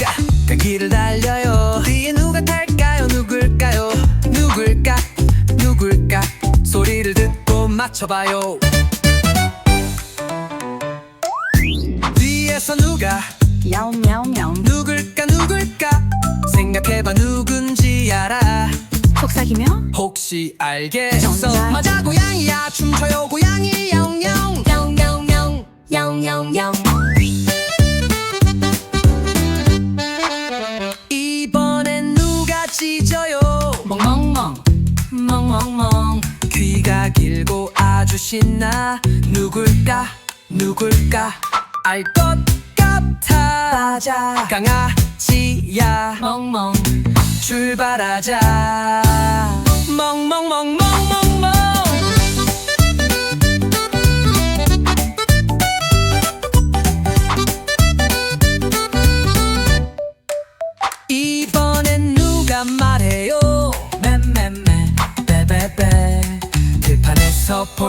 누가 그 길을 달려요. 뒤에 누가 탈까요? 누굴까요? 누굴까? 누굴까? 소리를 듣고 맞춰봐요. 뒤에서 누가 야옹야옹야옹 누굴까 누굴까? 생각해봐 누군지 알아. 속삭이며? 혹시 알겠어? 정말. 맞아 고야. 길고 아주 신나. 누굴까? 누굴까? 알 것 같아 맞아 강아지야. 멍멍. 출발하자. 멍멍멍멍멍멍. 이번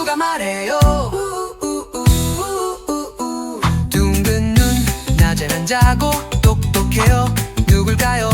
친구가 말해요. 둥근 눈 낮에는 자고 똑똑해요 누굴까요